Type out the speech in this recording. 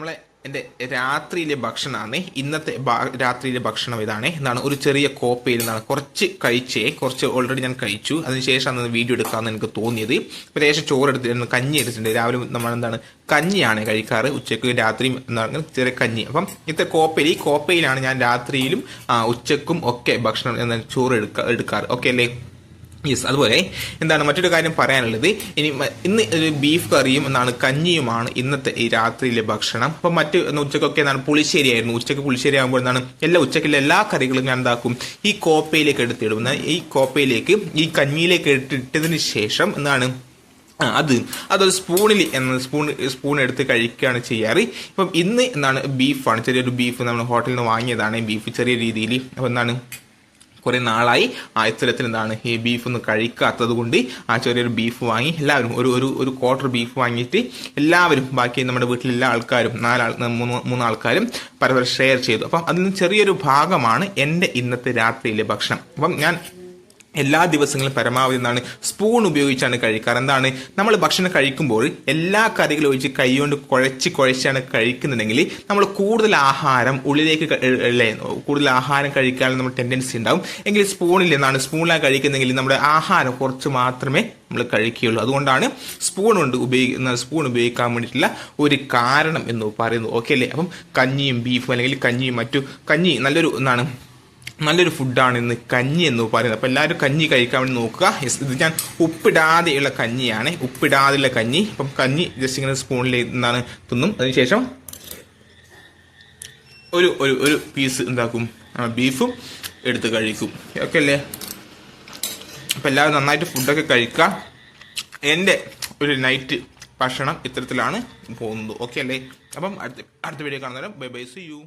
നമ്മളെ എന്റെ രാത്രിയിലെ ഭക്ഷണമാണ്. ഇന്നത്തെ രാത്രിയിലെ ഭക്ഷണം ഇതാണ്. എന്താണ് ഒരു ചെറിയ കോപ്പയിൽ നിന്നാണ് കുറച്ച് കഴിച്ചേ കുറച്ച് ഓൾറെഡി ഞാൻ കഴിച്ചു. അതിനുശേഷമാണ് വീഡിയോ എടുക്കാമെന്ന് എനിക്ക് തോന്നിയത്. ഇപ്പോൾ ലേശം ചോറ് എടുത്തിട്ടുണ്ട് കഞ്ഞി എടുത്തിട്ടുണ്ട്. രാവിലെ നമ്മൾ എന്താണ് കഞ്ഞിയാണ് കഴിക്കാറ്. ഉച്ചയ്ക്ക് രാത്രിയും എന്താണ് ചെറിയ കഞ്ഞി. അപ്പം ഇന്നത്തെ കോപ്പയിൽ ഈ കോപ്പയിലാണ് ഞാൻ രാത്രിയിലും ഉച്ചക്കും ഒക്കെ ഭക്ഷണം എന്താണ് ചോറ് എടുക്ക എടുക്കാറ്. ഓക്കെ അല്ലേ? യെസ് അതുപോലെ. എന്താണ് മറ്റൊരു കാര്യം പറയാനുള്ളത്? ഇനി ഇന്ന് ഒരു ബീഫ് കറിയും എന്നാണ് കഞ്ഞിയുമാണ് ഇന്നത്തെ ഈ രാത്രിയിലെ ഭക്ഷണം. അപ്പം മറ്റ് ഉച്ചക്കൊക്കെ എന്താണ് പുളിശ്ശേരി ആയിരുന്നു ഉച്ചയ്ക്ക് പുളിശ്ശേരി ആകുമ്പോൾ എന്താണ് എല്ലാ ഉച്ചക്കിലെ എല്ലാ കറികളും ഞാൻ എന്താക്കും? ഈ കോപ്പയിലേക്ക് എടുത്തിടും. ഈ കോപ്പയിലേക്ക് ഈ കഞ്ഞിയിലേക്ക് എടുത്തിട്ടതിന് ശേഷം എന്താണ്? അത് അതൊരു സ്പൂണിൽ എന്ന സ്പൂൺ സ്പൂൺ എടുത്ത് കഴിക്കുകയാണ് ചെയ്യാറ്. ഇപ്പം ഇന്ന് എന്താണ് ബീഫാണ് ചെറിയൊരു ബീഫ് നമ്മൾ ഹോട്ടലിൽ നിന്ന് വാങ്ങിയതാണ്. ബീഫ് ചെറിയ രീതിയിൽ. അപ്പം എന്താണ്? കുറെ നാളായി ആ ഇത്തരത്തിൽ എന്താണ് ഈ ബീഫ് ഒന്നും കഴിക്കാത്തത് കൊണ്ട് ആ ചെറിയൊരു ബീഫ് വാങ്ങി എല്ലാവരും ഒരു ഒരു ഒരു ക്വാർട്ടർ ബീഫ് വാങ്ങിയിട്ട് എല്ലാവരും ബാക്കി നമ്മുടെ വീട്ടിലെ എല്ലാ ആൾക്കാരും നാലാൾ മൂന്ന് മൂന്ന് ആൾക്കാരും പരസ്പരം ഷെയർ ചെയ്തു. അപ്പം അതിൽ നിന്ന് ചെറിയൊരു ഭാഗമാണ് എന്റെ ഇന്നത്തെ രാത്രിയിലെ ഭക്ഷണം. അപ്പം ഞാൻ എല്ലാ ദിവസങ്ങളും പരമാവധി എന്താണ് സ്പൂൺ ഉപയോഗിച്ചാണ് കഴിക്കാറ്. എന്താണ്? നമ്മൾ ഭക്ഷണം കഴിക്കുമ്പോൾ എല്ലാ കറികളും ഒഴിച്ച് കൈകൊണ്ട് കുഴച്ച് കുഴച്ചാണ് കഴിക്കുന്നുണ്ടെങ്കിൽ നമ്മൾ കൂടുതൽ ആഹാരം ഉള്ളിലേക്ക് അല്ലേ കൂടുതൽ ആഹാരം കഴിക്കാനുള്ള നമ്മൾ ടെൻഡൻസി ഉണ്ടാവും. എങ്കിൽ സ്പൂണിൽ നിന്നാണ് സ്പൂണിലാണ് കഴിക്കുന്നെങ്കിൽ നമ്മുടെ ആഹാരം കുറച്ച് മാത്രമേ നമ്മൾ കഴിക്കുകയുള്ളൂ. അതുകൊണ്ടാണ് സ്പൂൺ കൊണ്ട് ഉപയോഗിക്കുന്ന സ്പൂൺ ഉപയോഗിക്കാൻ വേണ്ടിയിട്ടുള്ള ഒരു കാരണം എന്ന് പറയുന്നു. ഓക്കെ അല്ലേ? അപ്പം കഞ്ഞിയും ബീഫും അല്ലെങ്കിൽ കഞ്ഞിയും മറ്റു കഞ്ഞി നല്ലൊരു എന്താണ് നല്ലൊരു ഫുഡാണ് ഇന്ന് കഞ്ഞി എന്ന് പറയുന്നത്. അപ്പോൾ എല്ലാവരും കഞ്ഞി കഴിക്കാൻ വേണ്ടി നോക്കുക. യെസ് ഇത് ഞാൻ ഉപ്പിടാതെയുള്ള കഞ്ഞിയാണ്. ഉപ്പിടാതെയുള്ള കഞ്ഞി. അപ്പം കഞ്ഞി ജസ്റ്റ് ഇങ്ങനെ സ്പൂണിൽ എന്താണ് തിന്നും. അതിനുശേഷം ഒരു ഒരു ഒരു പീസ് എന്താക്കും? ബീഫും എടുത്ത് കഴിക്കും. ഓക്കെ അല്ലേ? അപ്പം എല്ലാവരും നന്നായിട്ട് ഫുഡൊക്കെ കഴിക്കുക. എന്റെ ഒരു നൈറ്റ് ഭക്ഷണം ഇത്തരത്തിലാണ് പോകുന്നത്. ഓക്കെ അല്ലേ? അപ്പം അടുത്ത അടുത്ത വീഡിയോ കാണുന്നേരം ബൈ ബൈ സി യു